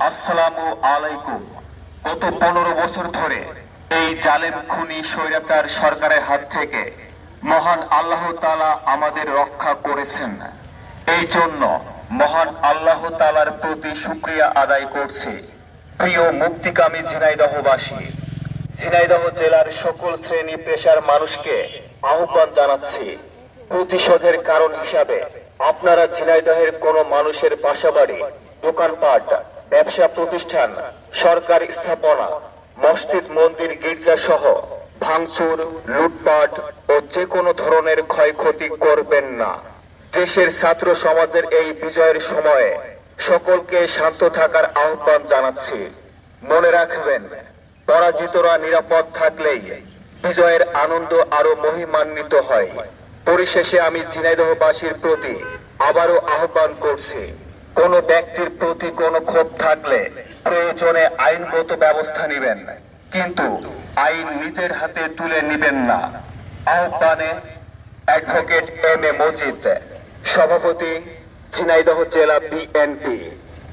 আসসালামু আলাইকুম। গত পনেরো বছর ধরে এই জালেম খুনি স্বৈরাচার সরকারের হাত থেকে মহান আল্লাহ তাআলা আমাদের রক্ষা করেছেন। এই জন্য মহান আল্লাহ তাআলার প্রতি শুক্রিয়া আদায় করছি। প্রিয় মুক্তিকামী ঝিনাইদহবাসী, ঝিনাইদহ জেলার সকল শ্রেণি পেশার মানুষকে আহ্বান জানাচ্ছি, প্রতিশোধের কারণ হিসাবে আপনারা ঝিনাইদহের কোনো মানুষের বাসাবাড়ি, দোকানপাট ব্যবসা প্রতিষ্ঠান, সরকারি স্থাপনা, মসজিদ, মন্দির, গির্জা সহ ভাঙচুর, লুটপাট ও যে কোনো ধরনের ক্ষয়ক্ষতি করবেন না। দেশের ছাত্র সমাজের এই বিজয়ের সময়ে সকলকে শান্ত থাকার আহ্বান জানাচ্ছি। মনে রাখবেন, পরাজিতরা নিরাপদ থাকলেই বিজয়ের আনন্দ আরও মহিমান্বিত হয়। পরিশেষে আমি ঝিনাইদহবাসীর প্রতি আবারও আহ্বান করছি। কোন ব্যক্তির প্রতি কোনো ক্ষোভ থাকলে প্রয়োজনে আইনগত ব্যবস্থা নেবেন। কিন্তু আইন নিজের হাতে তুলে নেবেন না। আহ্বানে অ্যাডভোকেট এম এ মজিদ, সভাপতি ঝিনাইদহ জেলা বিএনপি।